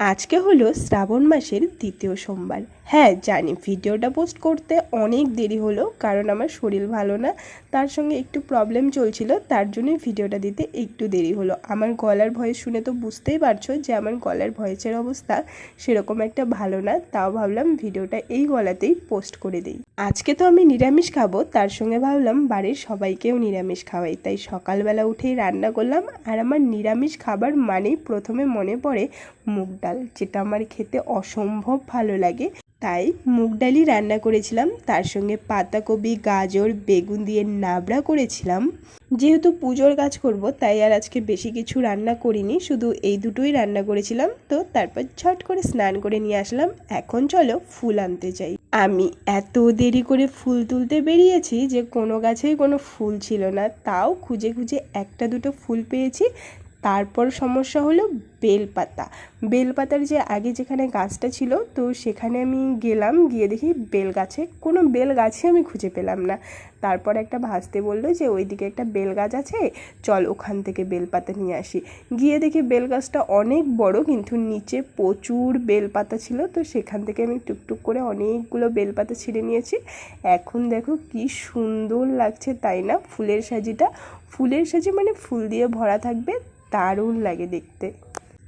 আজকে হলো শ্রাবণ মাসের দ্বিতীয় সোমবার। হ্যাঁ জানি, ভিডিওটা পোস্ট করতে অনেক দেরি হলো, কারণ আমার শরীর ভালো না, তার সঙ্গে একটু প্রবলেম চলছিল, তার জন্যই ভিডিওটা দিতে একটু দেরি হলো। আমার গলার ভয়েস শুনে তো বুঝতেই পারছ যে আমার গলার ভয়েসের অবস্থা সেরকম একটা ভালো না, তাও ভাবলাম ভিডিওটা এই গলাতেই পোস্ট করে দিই। আজকে তো আমি নিরামিষ খাব, তার সঙ্গে ভাবলাম বাড়ির সবাইকেও নিরামিষ খাওয়াই, তাই সকালবেলা উঠেই রান্না করলাম, আর আমার নিরামিষ খাবার মানেই প্রথমে মনে পড়ে মুগ ডাল যেটা আমার খেতে অসম্ভব ভালো লাগে। তাই মুগ ডালই রান্না করেছিলাম। তার সঙ্গে পাতাকপি, গাজর, বেগুন দিয়ে নাবড়া করেছিলাম। যেহেতু পুজোর কাজ করব, তাই আর আজকে বেশি কিছু রান্না করিনি। শুধু এই দুটোই রান্না করেছিলাম। তো তারপর ছট করে স্নান করে নিয়ে আসলাম। এখন চলো ফুল আনতে যাই। আমি এত দেরি করে ফুল তুলতে বেরিয়েছি যে কোনো গাছেই কোনো ফুল ছিল না। তাও খুঁজে খুঁজে একটা দুটো ফুল পেয়েছি। তারপর সমস্যা হলো বেলপাতা। বেলপাতার যে আগে যেখানে গাছটা ছিল, তো সেখানে আমি গেলাম, গিয়ে দেখি বেল গাছে কোনো বেল গাছে আমি খুঁজে পেলাম না। তারপর একটা ভাসতে বলল যে, ওইদিকে একটা বেল গাছ আছে, চল ওখান থেকে বেলপাতা নিয়ে আসি। গিয়ে দেখি বেল গাছটা অনেক বড়, কিন্তু নিচে প্রচুর বেলপাতা ছিল, তো সেখান থেকে আমি টুকটুক করে অনেকগুলো বেলপাতা ছিঁড়ে নিয়েছি। এখন দেখো কি সুন্দর লাগছে, তাই না? ফুলের সাজিটা। ফুলের সাজি মানে ফুল দিয়ে ভরা থাকবে দারুণ লাগে দেখতে।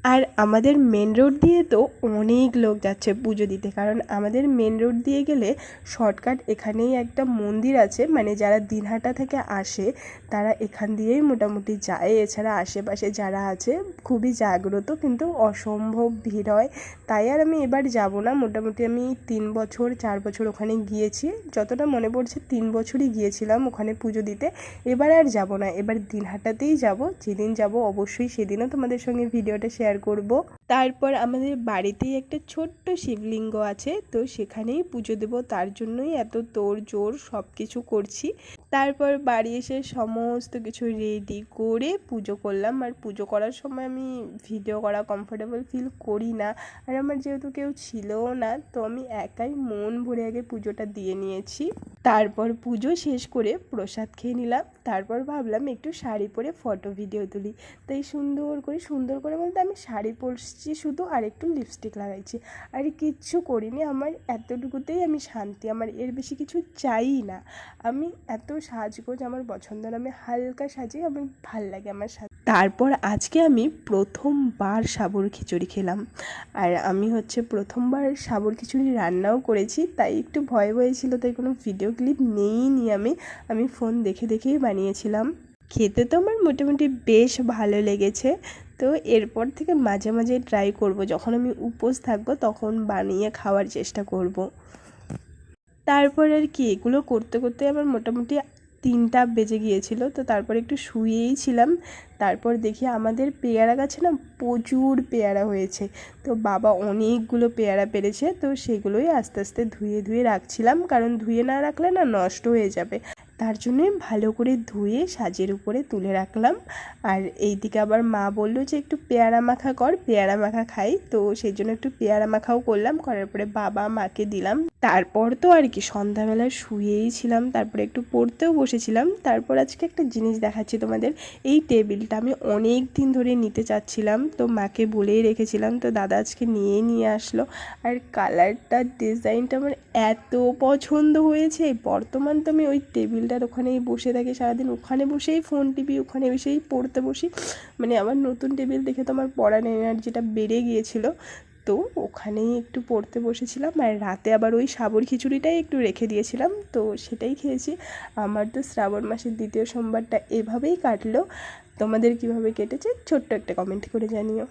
আর আমাদের মেন রোড দিয়ে তো অনেক লোক যাচ্ছে পুজো দিতে। কারণ আমাদের মেন রোড দিয়ে গেলে শর্টকাট এখানেই একটা মন্দির আছে। মানে যারা দিনহাটা থেকে আসে, তারা এখান দিয়েই মোটামুটি যায়। এছাড়া আশেপাশে যারা আছে, খুবই জাগ্রত কিন্তু অসম্ভব ভিড় হয়। তাই আর আমি এবার যাব না। মোটামুটি আমি তিন বছর, চার বছর ওখানে গিয়েছি। যতটা মনে পড়ছে, তিন বছরই গিয়েছিলাম ওখানে পুজো দিতে। এবার আর যাব না। এবার দিনহাটাতেই যাব। যেদিন যাব অবশ্যই সেদিনও তোমাদের সঙ্গে ভিডিওটা শেয়ার শেয়ার করব। তারপর আমাদের বাড়িতেই একটা ছোট্ট শিবলিঙ্গ আছে, তো সেখানেই পুজো দেব। তার জন্যই এত তোর জোর সব কিছু করছি। তারপর বাড়ি এসে সমস্ত কিছু রেডি করে পুজো করলাম। আর পুজো করার সময় আমি ভিডিও করা কমফোর্টেবল ফিল করি না। আর আমার যেহেতু কেউ ছিলও না, তো আমি একাই মন ভরে আগে পুজোটা দিয়ে নিয়েছি। তারপর পুজো শেষ করে প্রসাদ খেয়ে নিলাম। তারপর ভাবলাম একটু শাড়ি পরে ফটো ভিডিও তুলি। তাই সুন্দর করে সুন্দর করে বলতে আমি শাড়ি পরছি, শুধু আর একটু লিপস্টিক লাগাইছি। আর কিচ্ছু করিনি, আমার এতটুকুতেই আমি শান্তি। আমার এর বেশি কিছু চাই না। আমি এত সাজগোজ আমার পছন্দ না আমি হালকা সাজি আমার ভালো লাগে আমার সাজ তারপর আজকে আমি প্রথমবার সাবুর খিচুড়ি খেলাম। আর আমি হচ্ছে প্রথমবার সাবুর খিচুড়ি রান্নাও করেছি, তাই একটু ভয় ভয় ছিল, তাই কোনো ভিডিও ক্লিপ নেইনি আমি। আমি ফোন দেখে দেখেই বানিয়েছিলাম। খেতে তো আমার মোটামুটি বেশ ভালো লেগেছে। তো এরপর থেকে মাঝে মাঝে ট্রাই করব, যখন আমি উপোস থাকব তখন বানিয়ে খাওয়ার চেষ্টা করব। তারপর আর কি, এগুলো করতে করতে আমার মোটামুটি তিনটা বেজে গিয়েছিল, তো তারপর একটু শুয়েই ছিলাম। তারপর দেখি আমাদের পেয়ারা গাছে না প্রচুর পেয়ারা হয়েছে। তো বাবা অনেকগুলো পেয়ারা পেরেছে, তো সেগুলোই আস্তে আস্তে ধুয়ে ধুয়ে রাখছিলাম। কারণ ধুয়ে না রাখলে না নষ্ট হয়ে যাবে। তার জন্যে ভালো করে ধুয়ে সাজের উপরে তুলে রাখলাম। আর এই দিকে আবার মা বলল যে একটু পেয়ারা মাখা কর, পেয়ারা মাখা খাই। তো সেই জন্য একটু পেয়ারা মাখাও করলাম। করার পরে বাবা মাকে দিলাম তারপর তো আর কি সন্ধ্যাবেলা শুয়েই ছিলাম, তারপরে একটু পড়তেও বসেছিলাম, তারপর আজকে একটা জিনিস দেখাচ্ছি তোমাদের। এই টেবিলটা আমি অনেক দিন ধরে নিতে চাচ্ছিলাম, তো মাকে বলেই রেখেছিলাম, তো দাদা আজকে নিয়ে নিয়ে আসলো। আর কালারটা, ডিজাইনটা আমার এত পছন্দ হয়েছে, বর্তমান তো আমি ওই টেবিলটার ওখানেই বসে থাকি, সারাদিন ওখানে বসেই ফোন টিপি, ওখানে বসেই পড়তে বসি। মানে আমার নতুন টেবিল দেখে তো আমার পড়ার এনার্জিটা বেড়ে গিয়েছিল তো ওখানেই একটু পড়তে বসেছিলাম আর রাতে আবার ওই সাবর খিচুড়িটাই একটু রেখে দিয়েছিলাম। তো সেটাই খেয়েছি। আমার তো শ্রাবণ মাসের দ্বিতীয় সোমবারটা এভাবেই কাটলো। তোমাদের কীভাবে কেটেছে? ছোট্ট একটা কমেন্ট করে জানিও।